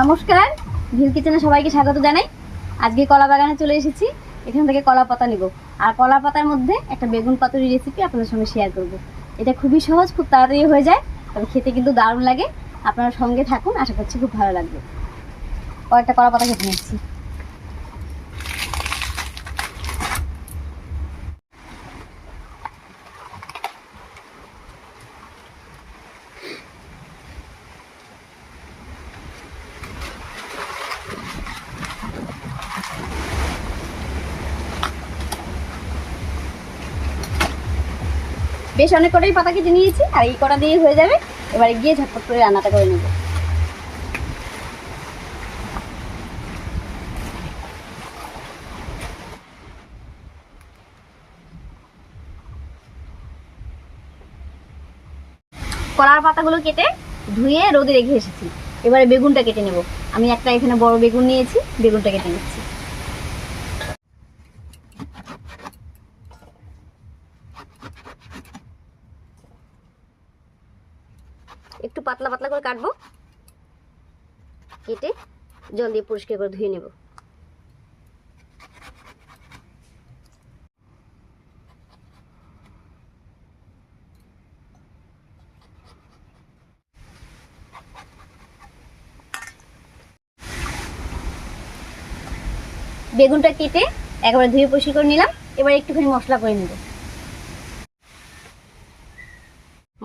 নমস্কার ভিল কিচেনে সবাইকে স্বাগত জানাই। আজকে কলা বাগানে চলে এসেছি, এখান থেকে কলা পাতা নেব। আর কলা পাতার মধ্যে একটা বেগুন পাতুরি রেসিপি আপনাদের সঙ্গে শেয়ার করব। এটা খুবই সহজ, খুব তাড়াতাড়ি হয়ে যায়, তবে খেতে কিন্তু দারুণ লাগে। আপনারা সঙ্গে থাকুন, আশা করছি খুব ভালো লাগবে। কয়েকটা কলা পাতা খেতে নিচ্ছি। বেশ অনেক কটাই পাতা কেটে নিয়েছি, আর এই কটা দিয়ে হয়ে যাবে। এবারে গিয়ে ঝটপট করে রান্নাটা করে নেব। কলার পাতাগুলো কেটে ধুয়ে রোদে রেখে এসেছি। এবারে বেগুনটা কেটে নেব। আমি একটা এখানে বড় বেগুন নিয়েছি, বেগুনটা কেটে নিচ্ছি। পাতলা পাতলা করে কাটবো। কেটে জল দিয়ে পরিষ্কার করে ধুয়ে নেব। বেগুনটা কেটে একবারে ধুয়ে পরিষ্কার করে নিলাম। এবার একটুখানি মশলা করে নেব।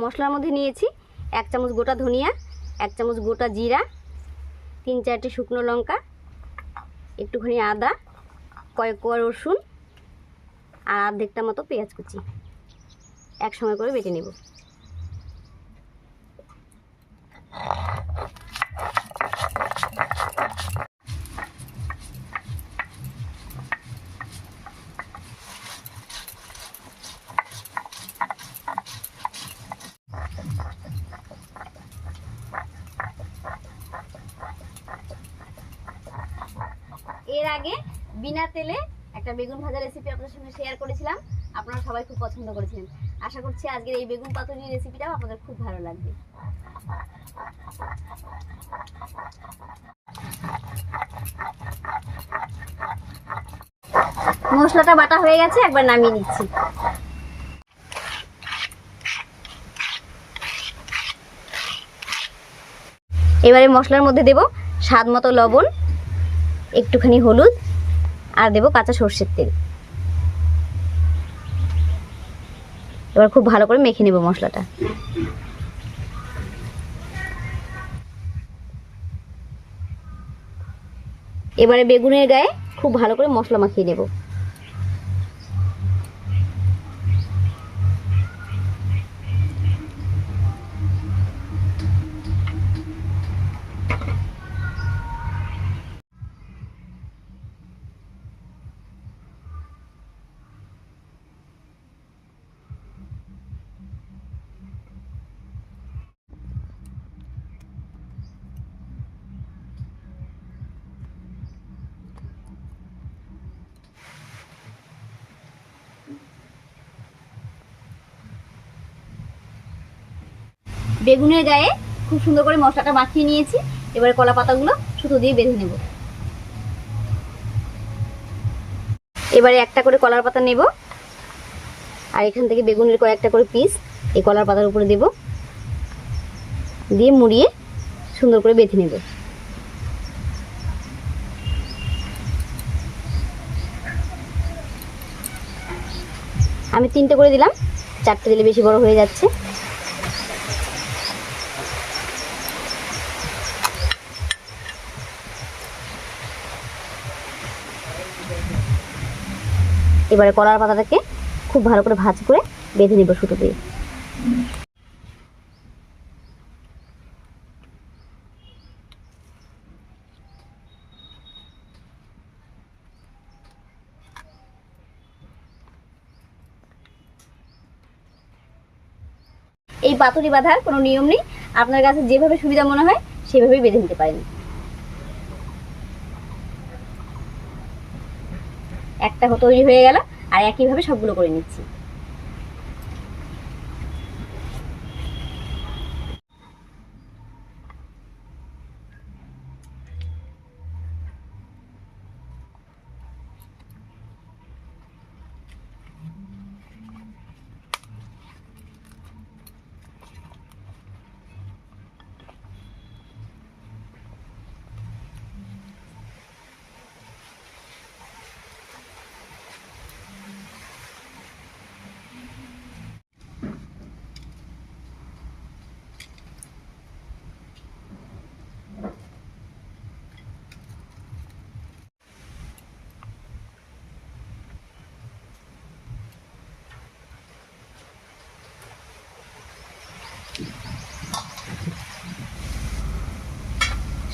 মশলার মধ্যে নিয়েছি এক চামচ গোটা ধনিয়া, এক চামচ গোটা জিরা, তিন চারটে শুকনো লঙ্কা, একটুখানি আদা, কয়েক কোয়া রসুন আর অর্ধেকটা মতো পেঁয়াজ কুচি। একসঙ্গে করে বেটে নেব। আগে বিনা তেলে একটা বেগুন ভাজা রেসিপি আপনাদের সঙ্গে শেয়ার করেছিলাম। আপনারা সবাই খুব পছন্দ করেছিলেন। আশা করছি আজকের এই বেগুন পাতুরি রেসিপিটাও আপনাদের খুব ভালো লাগবে। মশলাটা বাটা হয়ে গেছে, একবার নামিয়ে নিচ্ছি। এবারে মশলার মধ্যে দেব স্বাদ মতো লবণ একটুখানি হলুদ আর দেব কাঁচা সর্ষের তেল। এবার খুব ভালো করে মেখে নেব মশলাটা। এবারে বেগুনের গায়ে খুব ভালো করে মশলা মাখিয়ে নেব। বেগুনের গায়ে খুব সুন্দর করে মশলাটা মাখিয়ে নিয়েছি। এবারে কলা পাতাগুলো সুতো দিয়ে বেঁধে নেব। এবারে একটা করে কলার পাতা নেব। আর এখান থেকে বেগুনের কয়েকটা করে পিস এই কলার পাতার উপরে দেব। দিয়ে মুড়িয়ে সুন্দর করে বেঁধে নেব। আমি তিনটে করে দিলাম। চারটে দিলে বেশি বড় হয়ে যাচ্ছে। এবারে কলার পাতাটাকে খুব ভালো করে ভাজ করে বেঁধে নেব সুতো দিয়ে। এই পাতুরি বাঁধার কোনো নিয়ম নেই। আপনার কাছে যেভাবে সুবিধা মনে হয়, সেভাবেই বেঁধে নিতে পারেন। একটা তৈরি হয়ে গেল। আর একইভাবে সবগুলো করে নিচ্ছি।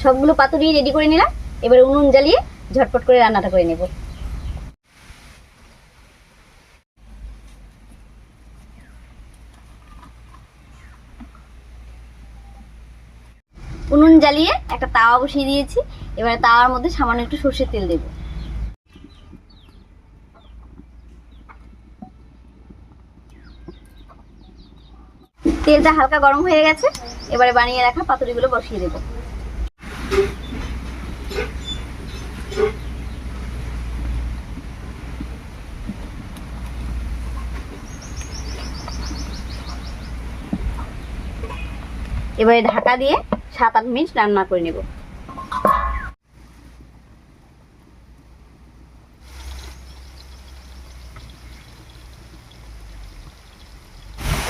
সবগুলো পাতুরি রেডি করে নিলাম। এবার উনুন জ্বালিয়ে ঝটপট করে রান্নাটা করে নেব। উনুন জ্বালিয়ে একটা তাওয়া বসিয়ে দিয়েছি। এবারে তাওয়ার মধ্যে সামান্য একটু সর্ষের তেল দেব। তেলটা হালকা গরম হয়ে গেছে। এবারে বানিয়ে রাখা পাতুরিগুলো বসিয়ে দেবো। এবারে ঢাকা দিয়ে সাত আট মিনিট রান্না করে নেব।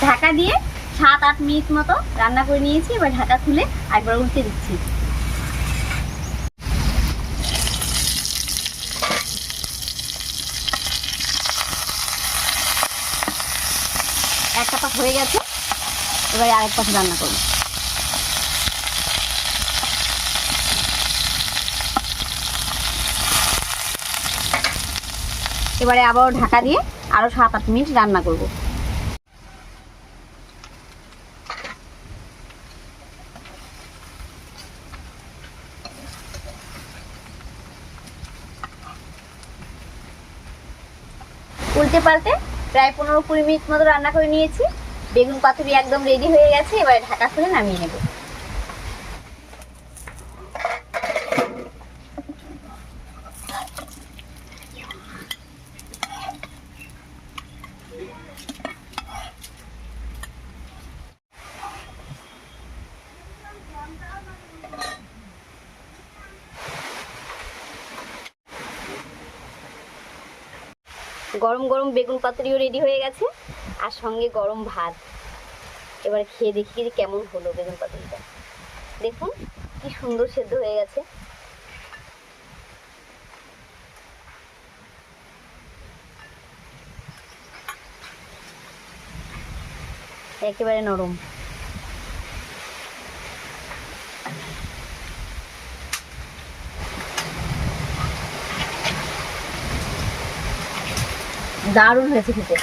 ঢাকা দিয়ে সাত আট মিনিট মতো রান্না করে নিয়েছি, এবার ঢাকা খুলে একবার উল্টে দিচ্ছি। হয়ে গেছে। এবারে আরেক পাশে রান্না করব। এবারে আবারও ঢাকা দিয়ে আরও সাত আট মিনিট রান্না করব। উল্টে পাল্টে প্রায় পনেরো কুড়ি মিনিট মতো রান্না করে নিয়েছি। বেগুন পাতুরি একদম রেডি হয়ে গেছে, এবারে ঢাকা খুলে নামিয়ে নেব। গরম গরম বেগুন পাতুরিও রেডি হয়ে গেছে। আর সঙ্গে গরম ভাত। এবার খেয়ে দেখি যে কেমন হলো বেগুন পাতুরিটা। দেখুন, কি সুন্দর সেদ্ধ হয়ে গেছে। একেবারে নরম। দারুণ হয়েছে খেতে।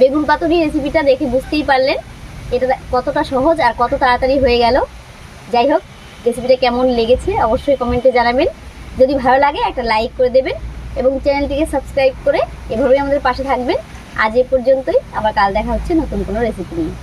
বেগুন পাতুরি রেসিপিটা দেখে বুঝতেই পারলেন এটা কতটা সহজ আর কত তাড়াতাড়ি হয়ে গেল। যাই হোক রেসিপিটা কেমন লেগেছে অবশ্যই কমেন্টে জানাবেন। যদি ভালো লাগে, একটা লাইক করে দেবেন এবং চ্যানেলটিকে সাবস্ক্রাইব করে এভাবেই আমাদের পাশে থাকবেন। আজ এ পর্যন্তই, আবার কাল দেখা হচ্ছে নতুন কোনো রেসিপি নিয়ে।